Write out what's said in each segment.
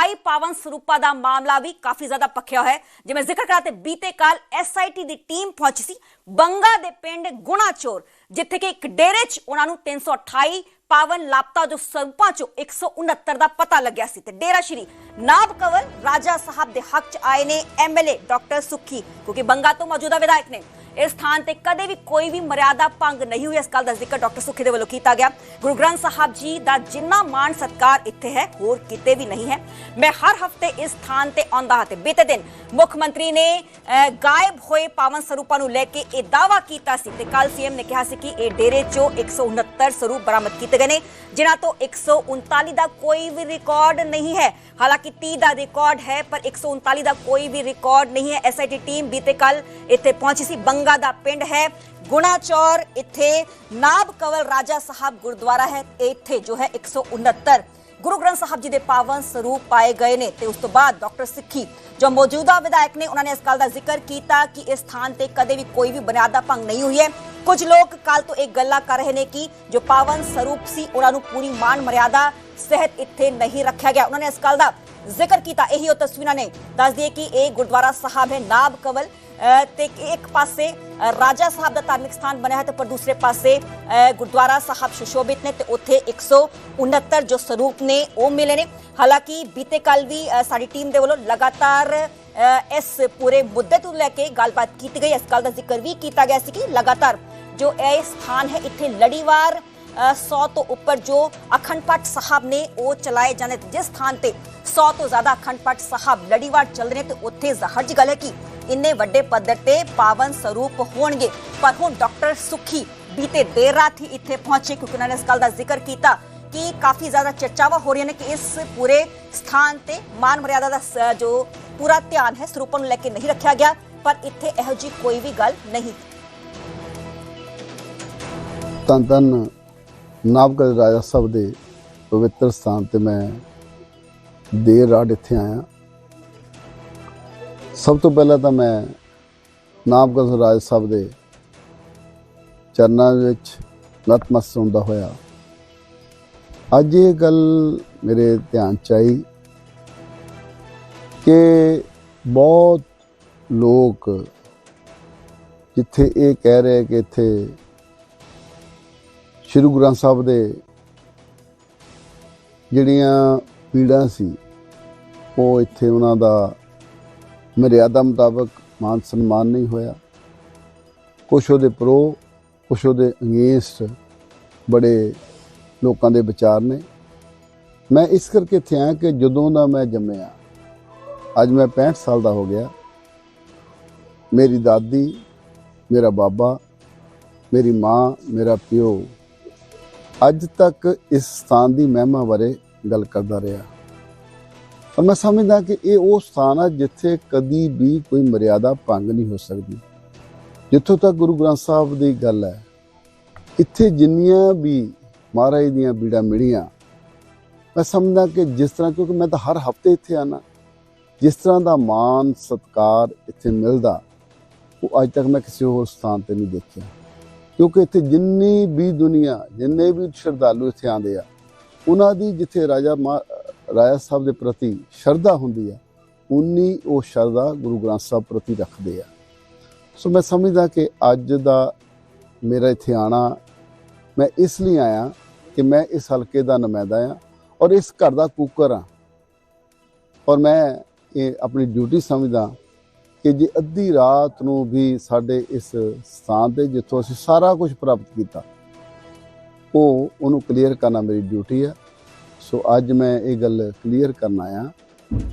ਆਈ ਪਾਵਨ ਸਰੂਪਾ ਦਾ ਮਾਮਲਾ ਵੀ ਕਾਫੀ ਜ਼ਿਆਦਾ ਪੱਖਿਆ ਹੋਇਆ ਹੈ। ਜਿਵੇਂ ਜ਼ਿਕਰ ਕਰਾ ਬੀਤੇ ਕੱਲ ਐਸਆਈਟੀ ਦੀ ਟੀਮ ਪਹੁੰਚੀ ਸੀ ਬੰਗਾ ਦੇ ਪਿੰਡ ਗੁਣਾਚੋਰ, ਜਿੱਥੇ ਕਿ ਇੱਕ ਡੇਰੇ 'ਚ ਉਹਨਾਂ ਨੂੰ 328 ਪਾਵਨ ਲਾਪਤਾ ਜੋ ਸਰੂਪਾਂ 'ਚੋਂ 169 ਦਾ ਪਤਾ ਲੱਗਿਆ ਸੀ ਤੇ ਡੇਰਾ ਸ਼੍ਰੀ ਨਾਬ ਕਵਲ ਰਾਜਾ ਸਾਹਿਬ ਦੇ ਹੱਕ 'ਚ ਆਏ ਨੇ ਐਮਐਲਏ ਡਾਕਟਰ ਸੁੱਖੀ, ਕਿਉਂਕਿ ਬੰਗਾ ਤੋਂ ਮੌਜੂਦਾ ਵਿਧਾਇਕ ਨੇ। ਇਸ ਸਥਾਨ ਤੇ ਕਦੇ ਵੀ ਕੋਈ ਵੀ ਮਰਿਆਦਾ ਭੰਗ ਨਹੀਂ ਹੋਈ, ਇਸ ਗੱਲ ਦਾ ਜ਼ਿਕਰ ਡਾਕਟਰ ਸੁੱਖੀ ਦੇ ਵੱਲੋਂ ਕੀਤਾ ਗਿਆ। ਗੁਰੂ ਗ੍ਰੰਥ ਸਾਹਿਬ ਜੀ ਦਾ ਜਿੰਨਾ ਮਾਣ ਸਤਕਾਰ ਇੱਥੇ ਹੈ, ਹੋਰ ਕਿਤੇ ਵੀ ਨਹੀਂ ਹੈ। ਮੈਂ ਹਰ ਹਫ਼ਤੇ ਇਸ ਥਾਨ ਤੇ ਆਉਂਦਾ ਹਾਂ ਤੇ ਬੀਤੇ ਦਿਨ ਮੁੱਖ ਮੰਤਰੀ ਨੇ ਗਾਇਬ ਹੋਏ ਪਾਵਨ ਸਰੂਪਾਂ ਨੂੰ ਲੈ ਕੇ ਇਹ ਦਾਵਾ ਕੀਤਾ ਸੀ ਤੇ ਕੱਲ ਸੀਐਮ ਨੇ ਕਿਹਾ ਸੀ ਕਿ ਇਹ ਡੇਰੇ ਚੋਂ 169 ਸਰੂਪ ਬਰਾਮਦ ਕੀਤੇ ਗਏ ਨੇ, ਜਿਨ੍ਹਾਂ ਤੋਂ 139 ਦਾ ਕੋਈ ਵੀ ਰਿਕਾਰਡ ਨਹੀਂ ਹੈ। ਹਾਲਾਂਕਿ 30 ਦਾ ਰਿਕਾਰਡ ਹੈ, ਪਰ 139 ਦਾ ਕੋਈ ਵੀ ਰਿਕਾਰਡ ਨਹੀਂ ਹੈ। ਐਸਆਈਟੀ ਟੀਮ ਬੀਤੇ ਕੱਲ ਇੱਥੇ ਪਹੁੰਚੀ ਸੀ ਬੰਗਾ ਦਾ ਪਿੰਡ ਹੈ। ਗੁਣਾਚੌਰ ਇੱਥੇ ਨਾਬ ਕਵਲ ਰਾਜਾ ਸਾਹਿਬ ਗੁਰਦੁਆਰਾ ਹੈ। ਇੱਥੇ ਜੋ ਹੈ 169 ਗੁਰੂ ਗ੍ਰੰਥ ਸਾਹਿਬ ਜੀ ਦੇ ਪਾਵਨ ਸਰੂਪ ਪਾਏ ਗਏ ਨੇ ਤੇ ਉਸ ਤੋਂ ਬਾਅਦ ਡਾਕਟਰ ਸਿੱਖੀ ਜੋ ਮੌਜੂਦਾ ਵਿਧਾਇਕ ਨੇ, ਉਹਨਾਂ ਨੇ ਇਸ ਗੱਲ ਦਾ ਜ਼ਿਕਰ ਕੀਤਾ ਕਿ ਇਸ ਥਾਨ ਤੇ ਕਦੇ ਵੀ ਕੋਈ ਵੀ ਬੁਨਿਆਦਾ ਭੰਗ ਨਹੀਂ ਹੋਈ ਹੈ। ਕੁਝ ਲੋਕ ਕੱਲ ਤੋਂ ਇੱਕ ਗੱਲਾਂ ਕਰ ਰਹੇ ਨੇ ਕਿ ਜੋ ਪਾਵਨ ਸਰੂਪ ਸੀ, ਉਹਨਾਂ ਨੂੰ ਪੂਰੀ ਮਾਨ ਮਰਿਆਦਾ ਸਹਿਤ ਇੱਥੇ ਨਹੀਂ ਰੱਖਿਆ ਗਿਆ। ਉਹਨਾਂ ਨੇ ਇਸ ਗੱਲ ਦਾ ਜ਼ਿਕਰ ਕੀਤਾ ਇਹੀ ਉਹ ਤਸਵੀਰਾਂ ਨੇ ਦੱਸ ਦਈਏ ਕਿ ਇਹ ਗੁਰਦੁਆਰਾ ਸਾਹਿਬ ਹੈ ਨਾਬ ਕਵਲ ਅ, ਤੇ ਇੱਕ ਪਾਸੇ ਅ, ਰਾਜਾ ਸਾਹਿਬ ਦਾ ਧਾਰਮਿਕ ਸਥਾਨ ਬਣਿਆ ਹੈ ਤੇ ਪਰ ਦੂਸਰੇ ਪਾਸੇ ਅ, ਗੁਰਦੁਆਰਾ ਸਾਹਿਬ ਸੁਸ਼ੋਭਿਤ ਨੇ ਤੇ ਉੱਥੇ 169 ਜੋ ਸਰੂਪ ਨੇ ਉਹ ਮਿਲੇ ਨੇ ਹਾਲਾਂਕਿ ਬੀਤੇ ਕੱਲ ਵੀ ਅ, ਸਾਡੀ ਟੀਮ ਦੇ ਵੱਲੋਂ ਲਗਾਤਾਰ ਅ, ਇਸ ਪੂਰੇ ਮੁੱਦੇ ਤੋਂ ਲੈ ਕੇ ਗੱਲਬਾਤ ਕੀਤੀ ਗਈ ਇਸ ਗੱਲ ਦਾ ਜ਼ਿਕਰ ਵੀ ਕੀਤਾ ਗਿਆ ਸੀ ਕਿ ਲਗਾਤਾਰ ਜੋ ਇਹ ਸਥਾਨ ਹੈ ਇੱਥੇ ਲੜੀਵਾਰ 100 ਤੋਂ ਉੱਪਰ ਜੋ ਅਖੰਡ ਪਾਠ ਸਾਹਿਬ ਨੇ ਉਹ ਚਲਾਏ ਜਾਂਦੇ ਜਿਸ ਸਥਾਨ ਤੇ 100 ਤੋਂ ਜ਼ਿਆਦਾ ਅਖੰਡ ਪਾਠ ਸਾਹਿਬ ਲੜੀਵਾਰ ਚੱਲ ਰਹੇ ਨੇ ਤੇ ਉੱਥੇ ਜ਼ਾਹਰ ਜੀ ਗੱਲ ਹੈ ਕਿ ਇੰਨੇ ਵੱਡੇ ਪੱਧਰ ਤੇ ਪਾਵਨ ਸਰੂਪ ਹੋਣਗੇ। ਪਰ ਹੁਣ ਡਾਕਟਰ ਸੁਖੀ ਬੀਤੇ ਦੇਰ ਰਾਤ ਹੀ ਇੱਥੇ ਪਹੁੰਚੇ ਕਿਉਂਕਿ ਉਹਨਾਂ ਨੇ ਇਸ ਗੱਲ ਦਾ ਜ਼ਿਕਰ ਕੀਤਾ ਕਿ ਕਾਫੀ ਜ਼ਿਆਦਾ ਚਰਚਾਵਾਂ ਹੋ ਰਹੀਆਂ ਨੇ ਕਿ ਇਸ ਪੂਰੇ ਸਥਾਨ ਤੇ ਮਾਨ ਮਰਿਆਦਾ ਦਾ ਜੋ ਪੂਰਾ ਧਿਆਨ ਹੈ, ਸਰੂਪਾਂ ਨੂੰ ਲੈ ਕੇ ਨਹੀਂ ਰੱਖਿਆ ਗਿਆ, ਪਰ ਇੱਥੇ ਇਹੋ ਜੀ ਕੋਈ ਵੀ ਗੱਲ ਨਹੀਂ। ਧੰਨ ਧੰਨ ਨਾਭਗੜ ਰਾਜਾ ਸਾਹਿਬ ਦੇ ਪਵਿੱਤਰ ਸਥਾਨ ਤੇ ਮੈਂ ਦੇਰ ਰਾਤ ਇੱਥੇ ਆਇਆ। ਸਭ ਤੋਂ ਪਹਿਲਾਂ ਤਾਂ ਮੈਂ ਨਾਭਗੜ ਰਾਜਾ ਸਾਹਿਬ ਦੇ ਚਰਨਾਂ ਵਿੱਚ ਨਤਮਸਤਕ ਹੁੰਦਾ ਹੋਇਆ। ਅੱਜ ਇਹ ਗੱਲ ਮੇਰੇ ਧਿਆਨ ਚ ਆਈ ਕਿ ਬਹੁਤ ਲੋਕ ਜਿੱਥੇ ਇਹ ਕਹਿ ਰਹੇ ਕਿ ਇੱਥੇ ਸ਼੍ਰੀ ਗੁਰੂ ਗ੍ਰੰਥ ਸਾਹਿਬ ਦੇ ਜਿਹੜੀਆਂ ਪੀੜਾਂ ਸੀ, ਉਹ ਇੱਥੇ ਉਹਨਾਂ ਦਾ ਮਰਿਆਦਾ ਮੁਤਾਬਕ ਮਾਨ ਸਨਮਾਨ ਨਹੀਂ ਹੋਇਆ। ਕੁਛ ਉਹਦੇ ਪ੍ਰੋ, ਕੁਛ ਉਹਦੇ ਅਗੇਂਸਟ ਬੜੇ ਲੋਕਾਂ ਦੇ ਵਿਚਾਰ ਨੇ। ਮੈਂ ਇਸ ਕਰਕੇ ਇੱਥੇ ਆਇਆ ਕਿ ਜਦੋਂ ਦਾ ਮੈਂ ਜੰਮਿਆ, ਅੱਜ ਮੈਂ 65 ਸਾਲ ਦਾ ਹੋ ਗਿਆ। ਮੇਰੀ ਦਾਦੀ, ਮੇਰਾ ਬਾਬਾ, ਮੇਰੀ ਮਾਂ, ਮੇਰਾ ਪਿਓ ਅੱਜ ਤੱਕ ਇਸ ਸਥਾਨ ਦੀ ਮਹਿਮਾ ਬਾਰੇ ਗੱਲ ਕਰਦਾ ਰਿਹਾ। ਪਰ ਮੈਂ ਸਮਝਦਾ ਕਿ ਇਹ ਉਹ ਸਥਾਨ ਹੈ ਜਿੱਥੇ ਕਦੀ ਵੀ ਕੋਈ ਮਰਿਆਦਾ ਭੰਗ ਨਹੀਂ ਹੋ ਸਕਦੀ। ਜਿੱਥੋਂ ਤੱਕ ਗੁਰੂ ਗ੍ਰੰਥ ਸਾਹਿਬ ਦੀ ਗੱਲ ਹੈ, ਇੱਥੇ ਜਿੰਨੀਆਂ ਵੀ ਮਹਾਰਾਜ ਦੀਆਂ ਬੀੜਾਂ ਮਿਲੀਆਂ, ਮੈਂ ਸਮਝਦਾ ਕਿ ਜਿਸ ਤਰ੍ਹਾਂ ਕਿਉਂਕਿ ਮੈਂ ਤਾਂ ਹਰ ਹਫ਼ਤੇ ਇੱਥੇ ਆਣਾ ਜਿਸ ਤਰ੍ਹਾਂ ਦਾ ਮਾਨ ਸਤਕਾਰ ਇੱਥੇ ਮਿਲਦਾ, ਉਹ ਅੱਜ ਤੱਕ ਮੈਂ ਕਿਸੇ ਹੋਰ ਸਥਾਨ ਤੇ ਨਹੀਂ ਦੇਖਿਆ। ਕਿਉਂਕਿ ਇੱਥੇ ਜਿੰਨੀ ਵੀ ਦੁਨੀਆ, ਜਿੰਨੇ ਵੀ ਸ਼ਰਧਾਲੂ ਇੱਥੇ ਆਉਂਦੇ ਆ, ਉਹਨਾਂ ਦੀ ਜਿੱਥੇ ਰਾਜਾ ਮਹਾ- ਰਾਜਾ ਸਾਹਿਬ ਦੇ ਪ੍ਰਤੀ ਸ਼ਰਧਾ ਹੁੰਦੀ ਆ, ਉਨੀ ਉਹ ਸ਼ਰਧਾ ਗੁਰੂ ਗ੍ਰੰਥ ਸਾਹਿਬ ਪ੍ਰਤੀ ਰੱਖਦੇ ਆ। ਸੋ ਮੈਂ ਸਮਝਦਾ ਕਿ ਅੱਜ ਦਾ ਮੇਰਾ ਇੱਥੇ ਆਣਾ, ਮੈਂ ਇਸ ਲਈ ਆਇਆ ਕਿ ਮੈਂ ਇਸ ਹਲਕੇ ਦਾ ਨੁਮਾਇੰਦਾ ਆ ਔਰ ਇਸ ਘਰ ਦਾ ਕੂਕਰ ਆ। ਔਰ ਮੈਂ ਇਹ ਆਪਣੀ ਡਿਊਟੀ ਸਮਝਦਾ ਕਿ ਜੇ ਅੱਧੀ ਰਾਤ ਨੂੰ ਵੀ ਸਾਡੇ ਇਸ ਸਥਾਨ ਤੇ ਜਿੱਥੋਂ ਅਸੀਂ ਸਾਰਾ ਕੁਝ ਪ੍ਰਾਪਤ ਕੀਤਾ, ਉਹ ਉਹਨੂੰ ਕਲੀਅਰ ਕਰਨਾ ਮੇਰੀ ਡਿਊਟੀ ਹੈ ਸੋ ਅੱਜ ਮੈਂ ਇਹ ਗੱਲ ਕਲੀਅਰ ਕਰਨ ਆਇਆ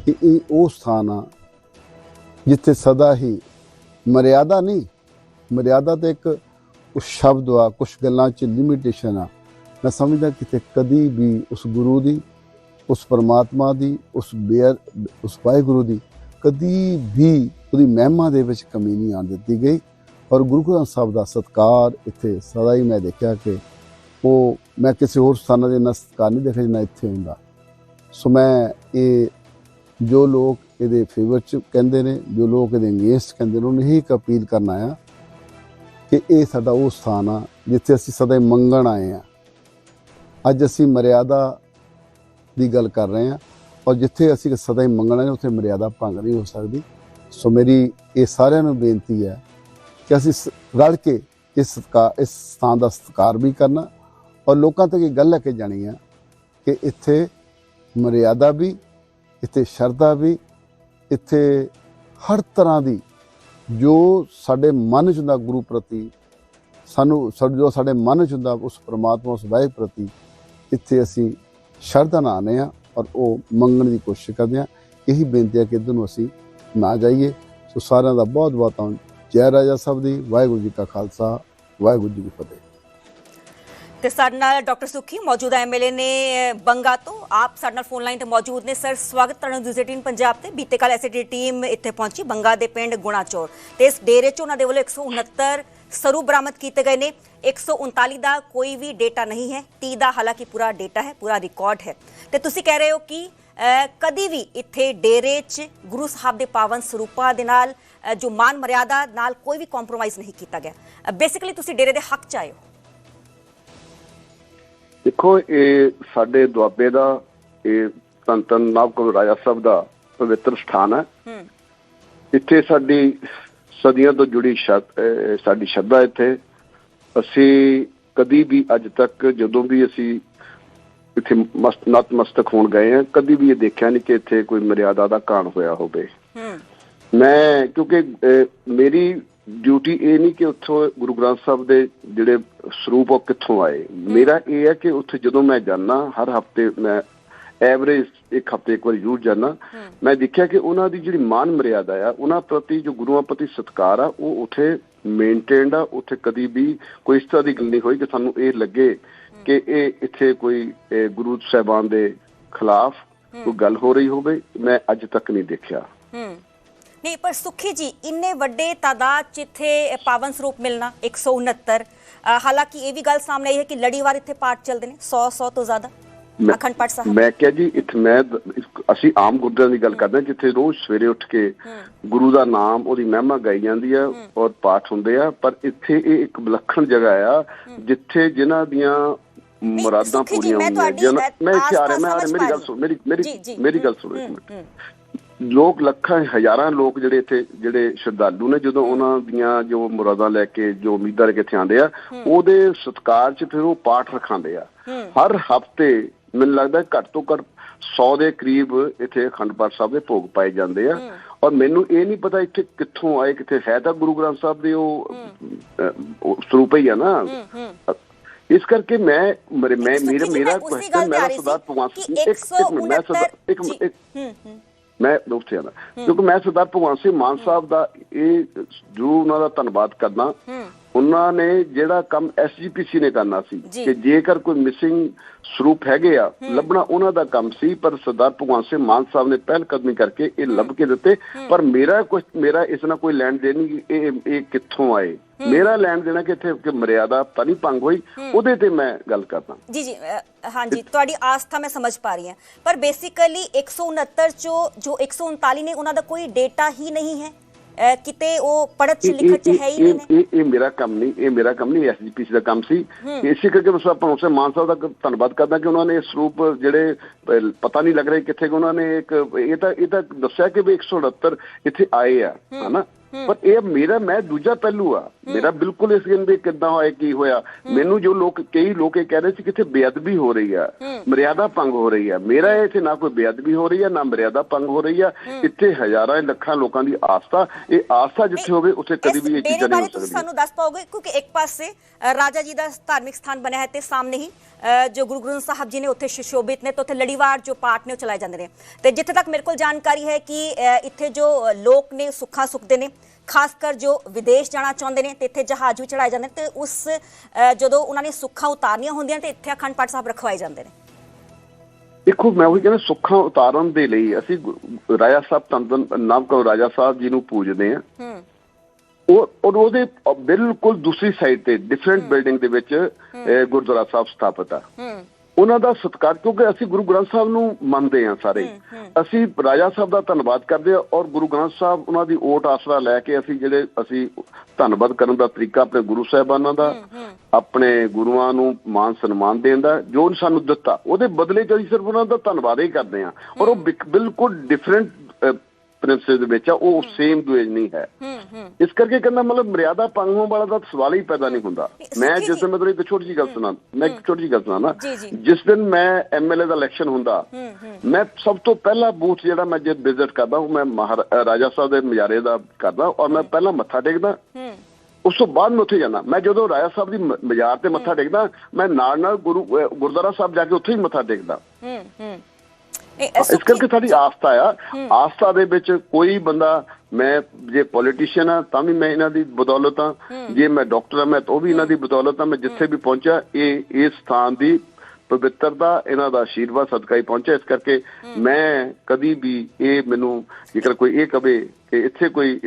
ਕਿ ਇਹ ਉਹ ਸਥਾਨ ਆ ਜਿੱਥੇ ਸਦਾ ਹੀ ਮਰਿਆਦਾ ਨਹੀਂ, ਮਰਿਆਦਾ ਤੇ ਇੱਕ ਕੁਛ ਸ਼ਬਦ ਆ ਕੁਝ ਗੱਲਾਂ 'ਚ ਲਿਮਿਟੇਸ਼ਨ ਆ। ਮੈਂ ਸਮਝਦਾ ਕਿਤੇ ਕਦੀ ਵੀ ਉਸ ਗੁਰੂ ਦੀ, ਉਸ ਪਰਮਾਤਮਾ ਦੀ, ਉਸ ਬੇਅਰ, ਉਸ ਵਾਹਿਗੁਰੂ ਦੀ ਕਦੀ ਵੀ ਉਹਦੀ ਮਹਿਮਾ ਦੇ ਵਿੱਚ ਕਮੀ ਨਹੀਂ ਆਉਣ ਦਿੱਤੀ ਗਈ। ਔਰ ਗੁਰੂ ਗ੍ਰੰਥ ਸਾਹਿਬ ਦਾ ਸਤਕਾਰ ਇੱਥੇ ਸਦਾ ਹੀ ਮੈਂ ਦੇਖਿਆ ਕਿ ਉਹ, ਮੈਂ ਕਿਸੇ ਹੋਰ ਸਥਾਨਾਂ ਦੇ ਨਾਲ ਸਤਕਾਰ ਨਹੀਂ ਦੇਖਿਆ, ਜਿੰਨਾ ਇੱਥੇ ਹੁੰਦਾ। ਸੋ ਮੈਂ ਇਹ, ਜੋ ਲੋਕ ਇਹਦੇ ਫੇਵਰ ਚ ਕਹਿੰਦੇ ਨੇ, ਜੋ ਲੋਕ ਇਹਦੇ ਅਗੇਂਸਟ ਕਹਿੰਦੇ ਨੇ, ਉਹਨੂੰ ਇਹੀ ਇੱਕ ਅਪੀਲ ਕਰਨਾ ਆ ਕਿ ਇਹ ਸਾਡਾ ਉਹ ਸਥਾਨ ਆ, ਜਿੱਥੇ ਅਸੀਂ ਸਦਾ ਹੀ ਮੰਗਣ ਆਏ ਆ। ਅੱਜ ਅਸੀਂ ਮਰਿਆਦਾ ਦੀ ਗੱਲ ਕਰ ਰਹੇ ਹਾਂ ਔਰ ਜਿੱਥੇ ਅਸੀਂ ਸਦਾ ਹੀ ਮੰਗਣਾ ਨੇ ਉੱਥੇ ਮਰਿਆਦਾ ਭੰਗ ਨਹੀਂ ਹੋ ਸਕਦੀ। ਸੋ ਮੇਰੀ ਇਹ ਸਾਰਿਆਂ ਨੂੰ ਬੇਨਤੀ ਹੈ ਕਿ ਅਸੀਂ ਸ- ਰਲ ਕੇ ਇਸ ਸਤਿਕਾਰ ਇਸ ਸਥਾਨ ਦਾ ਸਤਿਕਾਰ ਵੀ ਕਰਨਾ ਔਰ ਲੋਕਾਂ ਤੱਕ ਇਹ ਗੱਲ ਲੈ ਕੇ ਜਾਣੀ ਆ ਕਿ ਇੱਥੇ ਮਰਿਆਦਾ ਵੀ, ਇੱਥੇ ਸ਼ਰਧਾ ਵੀ, ਇੱਥੇ ਹਰ ਤਰ੍ਹਾਂ ਦੀ ਜੋ ਸਾਡੇ ਮਨ ਚ ਹੁੰਦਾ ਗੁਰੂ ਪ੍ਰਤੀ, ਸਾਨੂੰ ਸਾ- ਜੋ ਸਾਡੇ ਮਨ ਚ ਹੁੰਦਾ ਉਸ ਪ੍ਰਮਾਤਮਾ ਉਸ ਵਾਹਿਗੁਰੂ ਪ੍ਰਤੀ, ਇੱਥੇ ਅਸੀਂ ਸ਼ਰਧਾ ਨਾਲ ਆਉਂਦੇ ਹਾਂ। ਔਰ ਉਹ ਮੰਗਣ ਦੀ ਕੋਸ਼ਿਸ਼ ਕਰਦੇ ਹਾਂ ਇਹੀ ਬੇਨਤੀ ਹੈ ਕਿ ਇੱਧਰ ਨੂੰ ਅਸੀਂ ਨਾ ਜਾਈਏ। ਸੋ ਸਾਰਿਆਂ ਦਾ ਬਹੁਤ ਬਹੁਤ ਜੈ ਰਾਜਾ ਸਾਹਿਬ ਦੀ, ਵਾਹਿਗੁਰੂ ਜੀ ਕਾ ਖਾਲਸਾ, ਵਾਹਿਗੁਰੂ ਜੀ ਕੀ ਫਤਿਹ। ਤੇ ਸਾਡੇ ਨਾਲ ਡਾਕਟਰ ਸੁਖੀ ਮੌਜੂਦਾ ਐਮਐਲਏ ਨੇ ਬੰਗਾ ਤੋਂ। ਆਪ ਸਾਡੇ ਨਾਲ ਫੋਨ ਲਾਈਨ ਤੇ ਮੌਜੂਦ ਨੇ। ਸਰ, ਸਵਾਗਤ ਤੁਹਾਨੂੰ ਦੂਜੇ ਟੀਮ ਪੰਜਾਬ ਤੇ। ਬੀਤੇ ਕੱਲ ਐਸਡੀ ਟੀਮ ਇੱਥੇ ਪਹੁੰਚੀ ਬੰਗਾ ਦੇ ਪਿੰਡ ਗੁਣਾਚੌਰ। ਤੇ ਇਸ ਡੇਰੇ 'ਚ ਉਹਨਾਂ ਦੇ ਵੱਲੋਂ 169 ਸਰੂਪ ਬਰਾਮਦ ਕੀਤੇ ਗਏ ਨੇ। 139 ਦਾ ਕੋਈ ਵੀ ਡੇਟਾ ਨਹੀਂ ਹੈ। 30 ਦਾ ਹਾਲਾਂਕਿ ਪੂਰਾ ਡੇਟਾ ਹੈ ਪੂਰਾ ਰਿਕਾਰਡ ਹੈ। ਤੇ ਤੁਸੀਂ ਕਹਿ ਰਹੇ ਹੋ ਕਿ ਕਦੀ ਵੀ ਇੱਥੇ ਡੇਰੇ 'ਚ ਗੁਰੂ ਸਾਹਿਬ ਦੇ ਪਾਵਨ ਸਰੂਪਾਂ ਦੇ ਨਾਲ ਜੋ ਮਾਨ ਮਰਿਆਦਾ ਨਾਲ ਕੋਈ ਵੀ ਕੰਪਰੋਮਾਈਜ਼ ਨਹੀਂ ਕੀਤਾ ਗਿਆ। ਬੇਸਿਕਲੀ ਤੁਸੀਂ ਡੇਰੇ ਦੇ ਹੱਕ 'ਚ ਆਏ ਹੋ। ਦੇਖੋ ਇਹ ਸਾਡੇ ਦੁਆਬੇ ਦਾ ਇਹ ਧੰਨ ਧੰਨ ਨਾਭਕੋ ਰਾਜਾ ਸਾਹਿਬ ਦਾ ਪਵਿੱਤਰ ਸਥਾਨ ਹੂੰ। ਇੱਥੇ ਸਾਡੀ ਸਦੀਆਂ ਤੋਂ ਜੁੜੀ ਸਾਡੀ ਸ਼ਰਧਾ ਇੱਥੇ। ਅਸੀਂ ਕਦੀ ਵੀ ਅੱਜ ਤੱਕ ਜਦੋਂ ਵੀ ਅਸੀਂ ਇੱਥੇ ਮਸਤ ਨਤਮਸਤਕ ਹੋਣ ਗਏ ਹਾਂ ਕਦੀ ਵੀ ਇਹ ਦੇਖਿਆ ਨਹੀਂ ਕਿ ਇੱਥੇ ਕੋਈ ਮਰਿਆਦਾ ਦਾ ਕਾਣ ਹੋਇਆ ਹੋਵੇ। ਮੈਂ ਕਿਉਂਕਿ ਮੇਰੀ ਡਿਊਟੀ ਇਹ ਨਹੀਂ ਕਿ ਉੱਥੋਂ ਗੁਰੂ ਗ੍ਰੰਥ ਸਾਹਿਬ ਦੇ ਜਿਹੜੇ ਸਰੂਪ ਉਹ ਕਿੱਥੋਂ ਆਏ। ਮੇਰਾ ਇਹ ਹੈ ਕਿ ਉੱਥੇ ਜਦੋਂ ਮੈਂ ਜਾਣਾ ਹਰ ਹਫ਼ਤੇ ਮੈਂ ਐਵਰੇਜ ਇੱਕ ਹਫ਼ਤੇ ਇੱਕ ਵਾਰ ਜ਼ਰੂਰ ਜਾਣਾ। ਮੈਂ ਦੇਖਿਆ ਕਿ ਉਹਨਾਂ ਦੀ ਜਿਹੜੀ ਮਾਨ ਮਰਿਆਦਾ ਆ ਉਹਨਾਂ ਪ੍ਰਤੀ ਜੋ ਗੁਰੂਆਂ ਪ੍ਰਤੀ ਸਤਿਕਾਰ ਆ ਉਹ ਉੱਥੇ ਮੇਨਟੇਨਡ ਆ ਉੱਥੇ ਕਦੀ ਵੀ ਕੋਈ ਇਸ ਤਰ੍ਹਾਂ ਦੀ ਗੱਲ ਨਹੀਂ ਹੋਈ ਕਿ ਸਾਨੂੰ ਇਹ ਲੱਗੇ ਕਿ ਇਹ ਇੱਥੇ ਕੋਈ ਗੁਰੂ ਸਾਹਿਬਾਨ ਦੇ ਖਿਲਾਫ ਕੋਈ ਗੱਲ ਹੋ ਰਹੀ ਹੋਵੇ। ਮੈਂ ਅੱਜ ਤੱਕ ਨਹੀਂ ਦੇਖਿਆ। ਨਹੀਂ ਪਰ ਸੁਖੀ ਜੀ ਇੰਨੇ ਵੱਡੇ ਤਾਦਾਦ ਚ ਇੱਥੇ ਪਾਵਨ ਸਰੂਪ ਮਿਲਣਾ 169 ਅ, ਹਾਲਾਂਕਿ ਇਹ ਵੀ ਗੱਲ ਸਾਹਮਣੇ ਆਈ ਹੈ ਕਿ ਲੜੀਵਾਰ ਇੱਥੇ ਪਾਠ ਚੱਲਦੇ ਨੇ 100 100 ਤੋਂ ਜ਼ਿਆਦਾ। ਅਖੰਡ ਪਾਠ ਸਾਹਿਬ। ਮੈਂ ਕਿਹਾ ਜੀ ਇੱਥੇ ਮੈਂ ਅਸੀਂ ਆਮ ਗੁਰਦੁਆਰਿਆਂ ਦੀ ਗੱਲ ਕਰਦੇ ਹਾਂ ਜਿੱਥੇ ਰੋਜ਼ ਸਵੇਰੇ ਉੱਠ ਕੇ ਗੁਰੂ ਦਾ ਨਾਮ ਉਹਦੀ ਮਹਿਮਾ ਗਾਈ ਜਾਂਦੀ ਹੈ। ਔਰ ਪਾਠ ਹੁੰਦੇ ਆ ਪਰ ਇੱਥੇ ਇਹ ਇੱਕ ਵਿਲੱਖਣ ਜਗ੍ਹਾ ਆ ਜਿੱਥੇ ਜਿਨ੍ਹਾਂ ਦੀਆਂ ਮੁਰਾਦਾਂ ਪੂਰੀਆਂ ਹੁੰਦੀਆਂ ਮੈਂ ਇੱਥੇ ਆ ਰਿਹਾ ਮੈਂ ਆ ਰਿਹਾ ਮੇਰੀ ਗੱਲ ਸੁਣ ਮੇਰੀ ਮੇਰੀ। ਮੇਰੀ ਗੱਲ ਸੁਣੋ ਇੱਕ ਮਿੰਟ। ਲੋਕ ਲੱਖਾਂ ਹਜ਼ਾਰਾਂ ਲੋਕ ਜਿਹੜੇ ਇੱਥੇ ਜਿਹੜੇ ਸ਼ਰਧਾਲੂ ਨੇ ਜਦੋਂ ਉਹਨਾਂ ਦੀਆਂ ਜੋ ਮੁਰਾਦਾਂ ਲੈ ਕੇ ਜੋ ਉਮੀਦਾਂ ਲੈ ਕੇ ਇੱਥੇ ਆਉਂਦੇ ਆ ਉਹਦੇ ਸਤਕਾਰ 'ਚ ਫਿਰ ਉਹ ਪਾਠ ਰਖਾਉਂਦੇ ਆ। ਹਰ ਹਫ਼ਤੇ ਮੈਨੂੰ ਲੱਗਦਾ ਘੱਟ ਤੋਂ ਘੱਟ 100 ਦੇ ਕਰੀਬ ਇੱਥੇ ਅਖੰਡ ਪਾਠ ਸਾਹਿਬ ਦੇ ਭੋਗ ਪਾਏ ਜਾਂਦੇ ਆ। ਔਰ ਮੈਨੂੰ ਇਹ ਨਹੀਂ ਪਤਾ ਇੱਥੇ ਕਿੱਥੋਂ ਆਏ ਕਿੱਥੇ ਹੈ ਤਾਂ ਗੁਰੂ ਗ੍ਰੰਥ ਸਾਹਿਬ ਦੇ ਉਹ ਸਰੂਪ ਹੀ ਆ ਨਾ। ਇਸ ਕਰਕੇ ਮੈਂ ਮੇਰੇ ਮੈਂ ਮੇਰਾ ਮੇਰਾ ਮੈਂ ਕੁਐਸਚਨ ਗੱਲ ਤੇ ਆ ਮੇਰਾ ਰਹੀ ਸਰਦਾਰ ਸੀ ਭਗਵਾਨ ਸਿੰਘ ਇੱਕ ਮੈਂ ਸਰਦਾਰ ਇੱਕ ਮੈਂ ਉੱਥੇ ਆਣਾ ਕਿਉਂਕਿ ਮੈਂ ਸਰਦਾਰ ਭਗਵੰਤ ਸਿੰਘ ਮਾਨ ਸਾਹਿਬ ਦਾ ਇਹ ਜ਼ਰੂਰ ਉਹਨਾਂ ਦਾ ਧੰਨਵਾਦ ਕਰਨਾ ਉਹਨਾਂ ਨੇ ਜਿਹੜਾ ਕੰਮ ਐਸਜੀਪੀਸੀ ਨੇ ਕਰਨਾ ਸੀ। ਕਿ ਜੇਕਰ ਕੋਈ ਮਿਸਿੰਗ ਸਰੂਪ ਹੈਗੇ ਆ ਲੱਭਣਾ ਉਹਨਾਂ ਦਾ ਕੰਮ ਸੀ ਪਰ ਸਰਦਾਰ ਭਗਵੰਤ ਸਿੰਘ ਮਾਨ ਸਾਹਿਬ ਨੇ ਪਹਿਲ ਕਦਮੀ ਕਰਕੇ ਇਹ ਲੱਭ ਕੇ ਦਿੱਤੇ। ਪਰ ਮੇਰਾ ਕੁਝ ਮੇਰਾ ਇਸ ਨਾਲ ਕੋਈ ਲੈਣ ਦੇਣ ਨਹੀਂ ਇਹ ਇਹ ਕਿੱਥੋਂ ਆਏ? ਮੇਰਾ ਲੈਣ ਦੇਣਾ ਕਿ ਇੱਥੇ ਕਿ ਮਰਿਆਦਾ ਤਾਂ ਨਹੀਂ ਭੰਗ ਹੋਈ ਉਹਦੇ ਤੇ ਮੈਂ ਗੱਲ ਕਰਦਾ। ਜੀ ਜੀ ਹਾਂਜੀ ਤੁਹਾਡੀ ਆਸਥਾ ਮੈਂ ਸਮਝ ਪਾ ਰਹੀ ਹਾਂ। ਪਰ ਬੇਸਿਕਲੀ 169 ਚੋਂ ਜੋ 139 ਨੇ ਉਹਨਾਂ ਦਾ ਕੋਈ ਡੇਟਾ ਹੀ ਨਹੀਂ ਹੈ। ਕਿਤੇ ਉਹ ਪੜਤ ਚ ਲਿਖਤ ਚ ਹੈ ਹੀ ਨਹੀਂ ਇਹ ਇਹ ਮੇਰਾ ਕੰਮ ਨਹੀਂ ਇਹ ਮੇਰਾ ਕੰਮ ਨਹੀਂ ਐਸਜੀਪੀਸੀ ਦਾ ਕੰਮ ਸੀ। ਇਸੇ ਕਰਕੇ ਮੈਂ ਆਪਾਂ ਉਸੇ ਮਾਨ ਸਾਹਿਬ ਦਾ ਧੰਨਵਾਦ ਕਰਦਾ ਕਿ ਉਹਨਾਂ ਨੇ ਇਹ ਸਰੂਪ ਜਿਹੜੇ ਪਤਾ ਨਹੀਂ ਲੱਗ ਰਹੇ ਕਿੱਥੇ ਕਿ ਉਹਨਾਂ ਨੇ ਇੱਕ ਇਹ ਤਾਂ ਇਹ ਤਾਂ ਦੱਸਿਆ ਕਿ ਵੀ 168 ਇੱਥੇ ਆਏ ਆ ਹਨਾ? ਪਰ ਇਹ ਮੇਰਾ ਮੈਂ ਦੂਜਾ ਪਹਿਲੂ ਆ। ਮੇਰਾ ਬਿਲਕੁਲ ਇਸ ਗੱਲ ਦੇ ਕਿੱਦਾਂ ਹੋਇਆ ਕੀ ਹੋਇਆ। ਮੈਨੂੰ ਜੋ ਲੋਕ ਕਈ ਲੋਕ ਇਹ ਕਹਿ ਰਹੇ ਸੀ ਕਿ ਇੱਥੇ ਬੇਅਦਬੀ ਹੋ ਰਹੀ ਆ। ਮਰਿਆਦਾ ਭੰਗ ਹੋ ਰਹੀ ਆ। ਮੇਰਾ ਇੱਥੇ ਨਾ ਕੋਈ ਬੇਅਦਬੀ ਹੋ ਰਹੀ ਆ ਨਾ ਮਰਿਆਦਾ ਭੰਗ ਹੋ ਰਹੀ ਆ। ਇੱਥੇ ਹਜ਼ਾਰਾਂ ਲੱਖਾਂ ਲੋਕਾਂ ਦੀ ਆਸਥਾ ਇਹ ਆਸਥਾ ਜਿੱਥੇ ਹੋਵੇ ਉੱਥੇ ਕਦੀ ਵੀ ਇਹ ਚੀਜ਼ਾਂ ਨਹੀਂ ਹੋ ਤੁਸੀਂ ਸਕਦੀਆਂ। ਸਾਨੂੰ ਦੱਸ ਪਾਓਗੇ? ਕਿਉਂਕਿ ਇੱਕ ਪਾਸੇ ਰਾਜਾ ਜੀ ਦਾ ਧਾਰਮਿਕ ਸਥਾਨ ਬਣਿਆ ਹੈ ਤੇ ਸਾਹਮਣੇ ਹੀ ਜੋ ਗੁਰੂ ਗ੍ਰੰਥ ਸਾਹਿਬ ਜੀ ਨੇ ਉੱਥੇ ਸੁਸ਼ੋਭਿਤ ਨੇ ਤੇ ਉੱਥੇ ਲੜੀਵਾਰ ਜੋ ਪਾਠ ਨੇ ਉਹ ਚਲਾਏ ਜਾਂਦੇ ਨੇ। ਤੇ ਜਿੱਥੇ ਤੱਕ ਮੇਰੇ ਕੋਲ ਜਾਣਕਾਰੀ ਹੈ ਕਿ ਇੱਥੇ ਜੋ ਲੋਕ ਨੇ ਸੁੱਖਾਂ ਸੁਖਦੇ ਨੇ ਖਾਸ ਕਰ ਜੋ ਵਿਦੇਸ਼ ਜਾਣਾ ਚਾਹੁੰਦੇ ਨੇ ਤੇ ਇੱਥੇ ਜਹਾਜ਼ ਵੀ ਚੜਾਏ ਜਾਂਦੇ ਨੇ ਤੇ ਉਸ ਜਦੋਂ ਉਹਨਾਂ ਨੇ ਸੁੱਖਾਂ ਉਤਾਰਨੀਆਂ ਹੁੰਦੀਆਂ ਤੇ ਇੱਥੇ ਅਖੰਡ ਪਾਠ ਸਾਹਿਬ ਰਖਵਾਏ ਜਾਂਦੇ ਨੇ। ਦੇਖੋ ਮੈਂ ਉਹੀ ਕਹਿੰਦਾ ਸੁੱਖਾਂ ਉਤਾਰਨ ਦੇ ਲਈ ਅਸੀਂ ਰਾਜਾ ਸਾਹਿਬ ਤੰਦਨ ਨਾਮਕੋ ਰਾਜਾ ਸਾਹਿਬ ਜੀ ਨੂੰ ਪੂਜਦੇ ਆ ਹੂੰ। ਉਹ ਉਹਦੇ ਬਿਲਕੁਲ ਦੂਸਰੀ ਸਾਈਡ ਤੇ ਡਿਫਰੈਂਟ ਬਿਲਡਿੰਗ ਦੇ ਵਿੱਚ ਗੁਰਦੁਆਰਾ ਸਾਹਿਬ ਸਥਾਪਿਤ ਆ। ਹੂੰ। ਉਹਨਾਂ ਦਾ ਸਤਿਕਾਰ ਕਿਉਂਕਿ ਅਸੀਂ ਗੁਰੂ ਗ੍ਰੰਥ ਸਾਹਿਬ ਨੂੰ ਮੰਨਦੇ ਹਾਂ ਸਾਰੇ। ਅਸੀਂ ਰਾਜਾ ਸਾਹਿਬ ਦਾ ਧੰਨਵਾਦ ਕਰਦੇ ਹਾਂ ਔਰ ਗੁਰੂ ਗ੍ਰੰਥ ਸਾਹਿਬ ਉਹਨਾਂ ਦੀ ਓਟ ਆਸਰਾ ਲੈ ਕੇ ਅਸੀਂ ਜਿਹੜੇ ਅਸੀਂ ਧੰਨਵਾਦ ਕਰਨ ਦਾ ਤਰੀਕਾ ਆਪਣੇ ਗੁਰੂ ਸਾਹਿਬਾਨਾਂ ਦਾ ਆਪਣੇ ਗੁਰੂਆਂ ਨੂੰ ਮਾਨ ਸਨਮਾਨ ਦੇਣ ਦਾ ਜੋ ਸਾਨੂੰ ਦਿੱਤਾ ਉਹਦੇ ਬਦਲੇ ਚ ਅਸੀਂ ਸਿਰਫ ਉਹਨਾਂ ਦਾ ਧੰਨਵਾਦ ਹੀ ਕਰਦੇ ਹਾਂ। ਔਰ ਉਹ ਬਿਲਕੁਲ ਡਿਫਰੈਂਟ ਪ੍ਰਿੰਸਸ ਦੇ ਵਿੱਚ ਆ ਉਹ ਸੇਮ ਦੁਏਜ ਨਹੀਂ ਹੈ। ਇਸ ਕਰਕੇ ਕਹਿੰਦਾ ਮਤਲਬ ਮਰਿਆਦਾ ਹੋਣ ਵਾਲਾ ਤਾਂ ਸਵਾਲ ਹੀ ਪੈਦਾ ਨਹੀਂ ਹੁੰਦਾ। ਮੈਂ ਜੀ- ਜਿਸ ਦਿਨ ਮੈਂ ਤੁਹਾਨੂੰ ਇੱਕ ਛੋਟੀ ਜਿਹੀ ਗੱਲ ਸੁਣਾ ਮੈਂ ਇੱਕ ਛੋਟੀ ਜਿਹੀ ਗੱਲ ਸੁਣਾਣਾ ਜੀ, ਜੀ। ਜਿਸ ਦਿਨ ਮੈਂ ਐਮਐਲਏ ਦਾ ਇਲੈਕਸ਼ਨ ਹੁੰਦਾ ਮੈਂ ਸਭ ਤੋਂ ਪਹਿਲਾ ਬੂਥ ਜਿਹੜਾ ਮੈਂ ਜੇ ਵਿਜ਼ਿਟ ਕਰਦਾ ਉਹ ਮੈਂ ਰਾਜਾ ਸਾਹਿਬ ਦੇ ਮਜਾਰੇ ਦਾ ਕਰਦਾ ਔਰ ਮੈਂ ਪਹਿਲਾਂ ਮੱਥਾ ਟੇਕਦਾ। ਉਸ ਤੋਂ ਬਾਅਦ ਮੈਂ ਉੱਥੇ ਜਾਂਦਾ। ਮੈਂ ਜਦੋਂ ਰਾਜਾ ਸਾਹਿਬ ਦੀ ਮਜ਼ਾਰ ਤੇ ਮੱਥਾ ਟੇਕਦਾ ਮੈਂ ਨਾਲ ਨਾਲ ਗੁਰੂ ਗੁਰਦੁਆਰਾ ਸਾਹਿਬ ਜਾ ਕੇ ਉੱਥੇ ਹੀ ਮੱਥਾ ਟੇਕਦਾ। ਹੂੰ ਹੂੰ। ਇਹ ਇਸ ਕਰਕੇ ਸਾਡੀ ਆਸਥਾ ਆ। ਆਸਥਾ ਦੇ ਵਿੱਚ ਕੋਈ ਬੰਦਾ ਮੈਂ ਜੇ ਪੋਲੀਟੀਸ਼ੀਅਨ ਆ ਤਾਂ ਵੀ ਮੈਂ ਇਹਨਾਂ ਦੀ ਬਦੌਲਤ ਆ। ਜੇ ਮੈਂ ਡਾਕਟਰ ਆ ਮੈਂ ਤਾਂ ਉਹ ਵੀ ਇਹਨਾਂ ਦੀ ਬਦੌਲਤ ਆ। ਮੈਂ ਜਿੱਥੇ ਵੀ ਪਹੁੰਚਿਆ ਇਹ ਇਸ ਸਥਾਨ ਦੀ ਪਵਿੱਤਰਤਾ ਇਹਨਾਂ ਦਾ ਆਸ਼ੀਰਵਾਦ ਸਦਕਾ ਹੀ ਪਹੁੰਚਿਆ। ਇਸ ਕਰਕੇ ਮੈਂ ਕਦੀ ਵੀ ਇਹ ਮੈਨੂੰ ਜੇਕਰ ਕੋਈ ਇਹ ਕਵੇ ਕਿ ਇੱਥੇ ਕੋਈ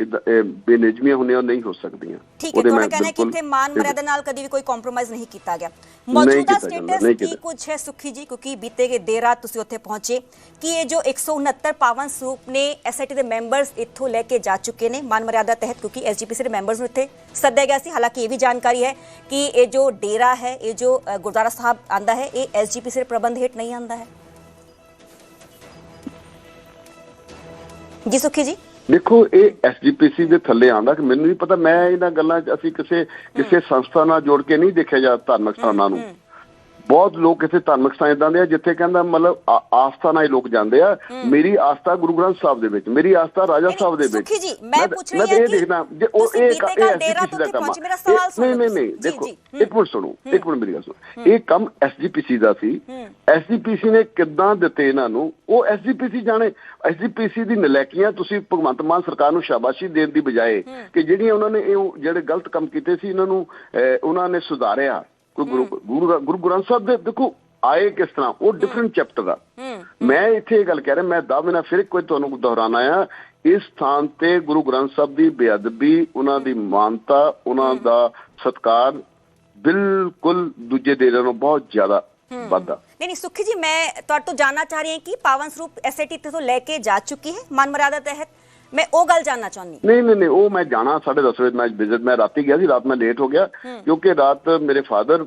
ਬੇਨਿਜਮੀਆਂ ਹੁੰਦੀਆਂ ਨਹੀਂ ਹੋ ਸਕਦੀਆਂ। ਠੀਕ ਹੈ ਤੁਹਾਡਾ ਕਹਿਣਾ ਕਿ ਇੱਥੇ ਮਾਨ ਮਰਿਆਦਾ ਨਾਲ ਕਦੀ ਵੀ ਕੋਈ ਕੰਪਰੋਮਾਈਜ਼ ਨਹੀਂ ਕੀਤਾ ਗਿਆ। ਮੌਜੂਦਾ ਸਟੇਟਸ ਕੀ। ਕੁਝ ਹੈ ਸੁਖੀ ਜੀ? ਕਿਉਂਕਿ ਬੀਤੇ ਗਏ ਦੇਰ ਰਾਤ ਤੁਸੀਂ ਉੱਥੇ ਪਹੁੰਚੇ ਕਿ ਇਹ ਜੋ 169 ਪਾਵਨ ਸਰੂਪ ਨੇ ਐਸਆਈਟੀ ਦੇ ਮੈਂਬਰਸ ਇੱਥੋਂ ਲੈ ਕੇ ਜਾ ਚੁੱਕੇ ਨੇ ਮਾਨ ਮਰਿਆਦਾ ਤਹਿਤ ਕਿਉਂਕਿ ਐਸਜੀਪੀਸੀ ਦੇ ਮੈਂਬਰਸ ਨੂੰ ਇੱਥੇ ਸੱਦਿਆ ਗਿਆ ਸੀ। ਹਾਲਾਂਕਿ ਇਹ ਵੀ ਜਾਣਕਾਰੀ ਹੈ ਕਿ ਇਹ ਜੋ ਡੇਰਾ ਹੈ ਇਹ ਜੋ ਗੁਰਦੁਆਰਾ ਸਾਹਿਬ ਆਂਦਾ ਹੈ ਇਹ ਐਸਜੀਪੀਸੀ ਦੇ ਪ੍ਰਬੰਧ ਹੇਠ ਨਹੀਂ ਆਂਦਾ ਹੈ। ਜੀ ਸੁਖੀ ਜੀ? ਦੇਖੋ ਇਹ ਐਸਜੀਪੀਸੀ ਦੇ ਥੱਲੇ ਆਂਦਾ ਕਿ ਮੈਨੂੰ ਨਹੀਂ ਪਤਾ ਮੈਂ ਇਹਨਾਂ ਗੱਲਾਂ 'ਚ ਅਸੀਂ ਕਿਸੇ ਕਿਸੇ ਸੰਸਥਾ ਨਾਲ ਜੋੜ ਕੇ ਨਹੀਂ ਦੇਖਿਆ ਜਾ ਧਾਰਮਿਕ ਸਥਾਨਾਂ ਨੂੰ। ਬਹੁਤ ਲੋਕ ਇੱਥੇ ਧਾਰਮਿਕ ਸਥਾਨ ਇਦਾਂ ਦੇ ਆ ਜਿੱਥੇ ਕਹਿੰਦਾ ਮਤਲਬ ਆਸਥਾ ਨਾਲ ਹੀ ਲੋਕ ਜਾਂਦੇ ਆ। ਮੇਰੀ ਆਸਥਾ ਗੁਰੂ ਗ੍ਰੰਥ ਸਾਹਿਬ ਦੇ ਵਿੱਚ ਮੇਰੀ ਆਸਥਾ ਰਾਜਾ ਨਹੀਂ, ਸਾਹਿਬ ਦੇ ਵਿੱਚ। ਸੁਖੀ ਜੀ, ਮੈਂ ਪੁੱਛ ਰਹੀ ਹਾਂ ਇਹ ਕਿ ਦੇਖਦਾ ਜੇ ਉਹ ਇਹ ਇਹ ਡੇਰਾ ਤੋਂ। ਪਹੁੰਚੇ, ਮੇਰਾ ਸਵਾਲ ਨਹੀਂ ਸੁਣੋ ਨਹੀਂ ਨਹੀਂ। ਜੀ, ਦੇਖੋ ਇੱਕ ਮਿੰਟ ਸੁਣੋ ਇੱਕ ਮਿੰਟ ਮੇਰੀ ਗੱਲ ਸੁਣੋ। ਇਹ ਕੰਮ ਐਸਜੀਪੀਸੀ ਦਾ ਸੀ। ਐਸਜੀਪੀਸੀ ਨੇ ਕਿੱਦਾਂ ਦਿੱਤੇ ਇਹਨਾਂ ਨੂੰ? ਉਹ ਐਸਜੀਪੀਸੀ ਜਾਣੇ। ਐਸਜੀਪੀਸੀ ਦੀ ਨਲੈਕੀਆਂ ਤੁਸੀਂ ਭਗਵੰਤ ਮਾਨ ਸਰਕਾਰ ਨੂੰ ਸ਼ਾਬਾਸ਼ੀ ਦੇਣ ਦੀ ਬਜਾਏ ਕਿ ਜਿਹੜੀਆਂ ਉਹਨਾਂ ਨੇ ਇਹ ਜਿਹੜੇ ਗਲਤ ਕੰਮ ਕੀਤੇ ਸੀ ਇਹਨਾਂ ਨੂੰ ਉਹਨਾਂ ਨੇ ਸੁਧਾਰਿਆ। ਕੋਈ ਗੁਰੂ ਗੁਰੂ ਗੁਰੂ ਗ੍ਰੰਥ ਸਾਹਿਬ ਦੇ ਦੇਖੋ ਆਏ ਕਿਸ ਤਰ੍ਹਾਂ ਉਹ ਡਿਫਰੈਂਟ ਚੈਪਟਰ ਹੂੰ। ਮੈਂ ਇੱਥੇ ਇਹ ਗੱਲ ਕਹਿ ਰਿਹਾ ਮੈਂ ਦਾਅਵੇ ਨਾਲ ਫਿਰ ਇੱਕ ਵਾਰ ਤੁਹਾਨੂੰ ਦੁਹਰਾਉਣਾ ਆ। ਇਸ ਸਥਾਨ ਤੇ ਗੁਰੂ ਗ੍ਰੰਥ ਸਾਹਿਬ ਦੀ ਬੇਅਦਬੀ ਉਹਨਾਂ ਦੀ ਮਾਨਤਾ ਉਹਨਾਂ ਦਾ ਸਤਕਾਰ ਬਿਲਕੁਲ ਦੂਜੇ ਦੇਰਾਂ ਨਾਲੋਂ ਬਹੁਤ ਜ਼ਿਆਦਾ ਵੱਧਾ ਨਹੀਂ ਨਹੀਂ ਸੁਖੀ ਜੀ ਮੈਂ ਤੁਹਾਡੇ ਤੋਂ ਜਾਨਣਾ ਚਾਹ ਰਹੀ ਹਾਂ ਕਿ ਪਾਵਨ ਸਰੂਪ ਐਸਆਈਟੀ ਤੋਂ ਲੈ ਕੇ ਜਾ ਚੁੱਕੀ ਹੈ ਮਾਨ ਮਰਿਆਦਾ ਤਹਿਤ? ਮੈਂ ਉਹ ਗੱਲ ਜਾਨਣਾ ਚਾਹੁੰਦੀ। ਨਹੀਂ ਨਹੀਂ ਨਹੀਂ ਉਹ ਮੈਂ ਜਾਣਾ 10:30 ਵਜੇ ਮੈਂ ਵਿਜ਼ਿਟ ਮੈਂ ਰਾਤੀ ਗਿਆ ਸੀ ਰਾਤ ਮੈਂ ਲੇਟ ਹੋ ਗਿਆ ਕਿਉਂਕਿ ਰਾਤ ਮੇਰੇ ਫਾਦਰ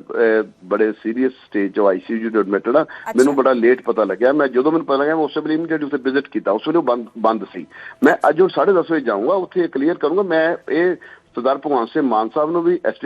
ਬੜੇ ਸੀਰੀਅਸ ਸਟੇਜ 'ਚ ਆਈਸੀਯੂ 'ਚ ਐਡਮਿਟਡ ਆ। ਮੈਨੂੰ ਬੜਾ ਲੇਟ ਪਤਾ ਲੱਗਿਆ। ਮੈਂ ਜਦੋਂ ਮੈਨੂੰ ਪਤਾ ਲੱਗਿਆ ਮੈਂ ਉਸੇ ਵੇਲੇ ਇਮੀਡੀਏਟ ਉੱਥੇ ਵਿਜ਼ਿਟ ਕੀਤਾ। ਉਸ ਵੇਲੇ ਉਹ ਬੰਦ ਬੰਦ ਸੀ। ਮੈਂ ਅੱਜ ਉਹ 10:30 ਵਜੇ ਜਾਊਂਗਾ ਉੱਥੇ ਕਲੀਅਰ ਕਰੂੰਗਾ। ਮੈਂ ਇਹ ਸਰਦਾਰ ਭਗਵਾਨ ਸਿੰਘ ਮਾਨ ਸਾਹਿਬ ਨੂੰ ਵੀ ਐਸ